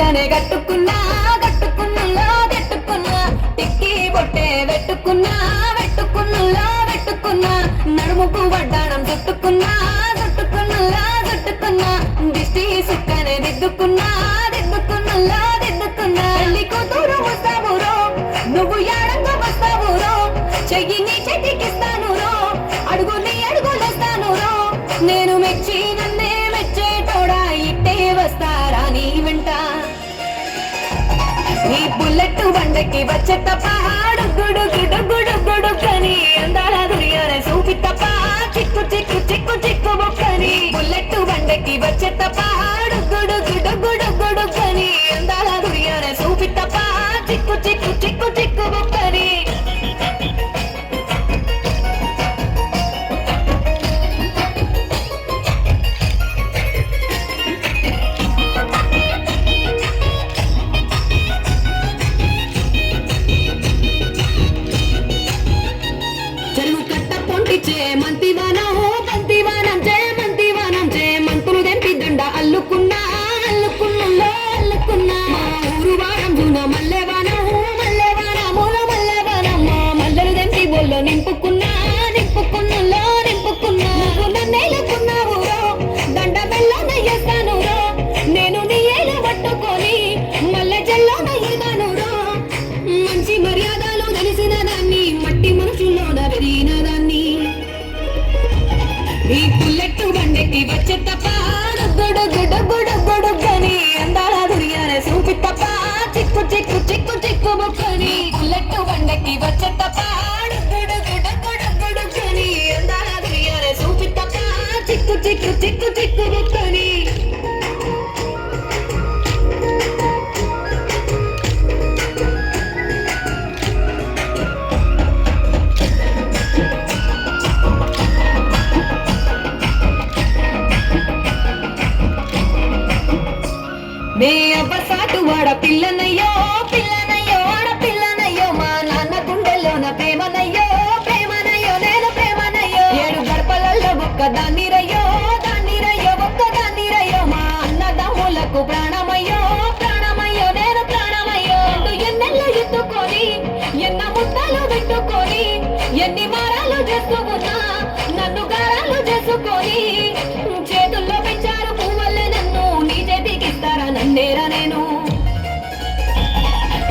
చీరనే కట్టుకున్నా కట్టుకున్నలో కట్టుకున్నా టిక్కి బొట్టే పెట్టుకున్నా పెట్టుకున్నలో పెట్టుకున్నా నడుముకు వడ్డాణం చుట్టుకున్నా చుట్టుకున్నా చుట్టుకున్నా దిష్టి సుక్కనే దిద్దుకున్నా దిద్దుకున్నలో దిద్దుకున్నా. పెళ్ళి కూతురు వస్తావురో నువ్వు యాడంగా వస్తావురో చెయ్యి నీ చెయ్యి బుల్లెట్ బండకి వచ్చే తప్ప గుడు గుడు గుడు గుడు అందాల దునియానే చూపి తప్ప చిక్కు చిక్కు చిక్కు చిక్కు బొక్కని బుల్లెట్ బండకి వచ్చే తప్ప గుడు గుడు గుడు గుడు అందాల దునియానే చూపి తప్ప కట్ట పొంటిచే మంతివానం బంతివానం చే మంతివానం చే తెంపి దండ అల్లుకున్నా అల్లుకున్నుల్లో అల్లుకున్నా. మా ఊరు వారం జూన మల్లెవానం బుల్లెట్ బండెక్కి వచ్చే తప్ప గుడు గుడు గుడు అందాల దునియానే చూపి తప్ప చిక్కు చిక్కు చిక్కు చిక్కు ముక్కని. బుల్లెట్ వండకి వచ్చే తప్ప చిక్కు చిక్కు చిక్కు చిక్కు ముక్కని. నే అబ్బసాటు వాడ పిల్లనయ్యో పిల్లనయ్యో ఆడ పిల్లనయ్యో మా నాన్న గుండెల్లోన ప్రేమనయ్యో ప్రేమనయ్యో నేను ప్రేమనయ్యో. ఏడు గడపలలో ఒక్క దాన్ని రయ్యో దాన్ని రయ్యో ఒక్క దాన్ని రయ్యో మా అన్నదమ్ములకు ప్రాణమయ్యో ప్రాణమయ్యో నేను ప్రాణమయ్యో. అంటూ ఎన్నెల్లో ఎత్తుకొని ఎన్న ముద్దలు పెట్టుకొని ఎన్ని మారాలు చేస్తూ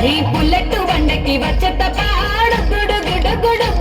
ఈ బుల్లెట్ వండకి వచ్చే తప్ప గుడు గుడు గుడు.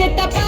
se tapa